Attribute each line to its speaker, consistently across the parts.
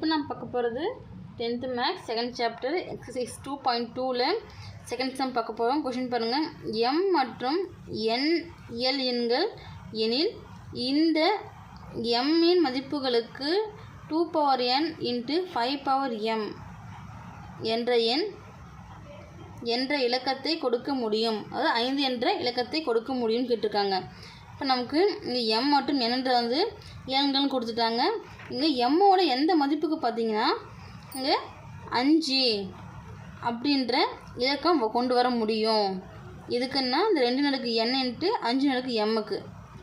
Speaker 1: இப்போ நான் பார்க்க போகிறது tenth maths second chapter exercise two point டூவில் செகண்ட் செம் பார்க்க போகிறோம். கொஷின் பாருங்கள் எம் மற்றும் என் இயல் எண்கள் எனில் இந்த எம்மின் மதிப்புகளுக்கு two power n into five power m என்ற எண் என்ற இலக்கத்தை கொடுக்க முடியும். அதாவது ஐந்து என்ற இலக்கத்தை கொடுக்க முடியும்னு கேட்டிருக்காங்க. இப்போ நமக்கு இங்கே எம் மற்றும் என்னன்ற வந்து ஏன்கள்னு கொடுத்துட்டாங்க. இங்கே எம்மோட எந்த மதிப்புக்கு பார்த்தீங்கன்னா இங்கே அஞ்சு அப்படின்ற இலக்கம் கொண்டு வர முடியும். எதுக்குன்னா இந்த ரெண்டு நடுக்கு என்னன்ட்டு அஞ்சு நடுக்கு எம்முக்கு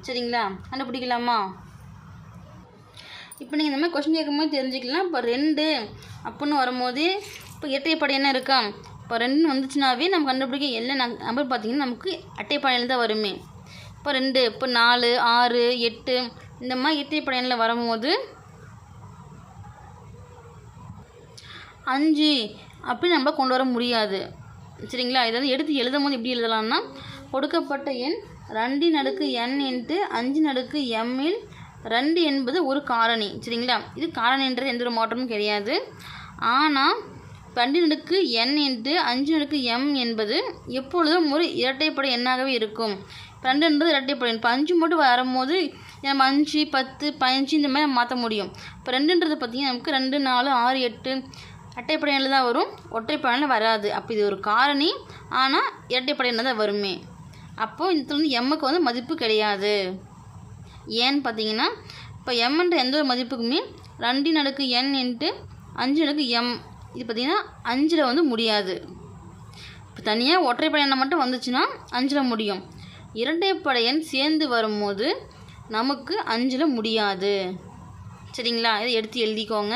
Speaker 1: சரிங்களா? கண்டுபிடிக்கலாமா? இப்போ நீங்கள் இந்த மாதிரி கொஸ்டின் கேட்கும்போது தெரிஞ்சுக்கலாம். இப்போ ரெண்டு அப்புடின்னு வரும்போது இப்போ இரட்டைப்படை என்ன இருக்கா? இப்போ ரெண்டுன்னு வந்துச்சுனாவே நம்ம கண்டுபிடிக்க எல்லா நம்பர் பார்த்தீங்கன்னா நமக்கு அட்டைப்பாடையில் தான் வருமே. இப்போ ரெண்டு இப்போ நாலு ஆறு எட்டு இந்த மாதிரி எண்ணில் வரும்போது அஞ்சு அப்படி நம்ம கொண்டு வர முடியாது. சரிங்களா? இதை வந்து எடுத்து எழுதும் போது எப்படி எழுதலாம்னா கொடுக்கப்பட்ட எண் ரெண்டு நடுக்கு என் இன்ட்டு அஞ்சு நடுக்கு எம்மில் ரெண்டு என்பது ஒரு காரணி. சரிங்களா? இது காரணின்றது எந்த ஒரு மாற்றமும் கிடையாது. ஆனால் ரெண்டு நடுக்கு என் இன்ட்டு அஞ்சு நடுக்கு எம் என்பது எப்பொழுதும் ஒரு இரட்டைப்படை எண்ணாகவே இருக்கும். ரெண்டுன்றது இரட்டைப்படை இப்போ அஞ்சு மட்டும் வரும்போது நம்ம அஞ்சு பத்து பதினஞ்சு இந்த மாதிரி மாற்ற முடியும். இப்போ ரெண்டுன்றது பார்த்திங்கன்னா நமக்கு ரெண்டு நாலு ஆறு எட்டு அட்டைப்படையில் தான் வரும். ஒற்றைப்படையில் வராது. அப்போ இது ஒரு காரணி. ஆனால் இரட்டைப்படையில் தான் வருமே. அப்போது இது வந்து எம்முக்கு வந்து மதிப்பு கிடையாது. ஏன்னு பார்த்தீங்கன்னா இப்போ எம்ன்ற எந்த ஒரு மதிப்புக்குமே ரெண்டு நடுக்கு என் இன்ட்டு அஞ்சு நடுக்கு எம் இது பார்த்திங்கன்னா அஞ்சில் வந்து முடியாது. இப்போ தனியாக ஒற்றைப்படை மட்டும் வந்துச்சுன்னா அஞ்சில் முடியும். இரண்டே படையன் சேர்ந்து வரும்போது நமக்கு அஞ்சில் முடியாது. சரிங்களா? இதை எடுத்து எழுதிக்கோங்க.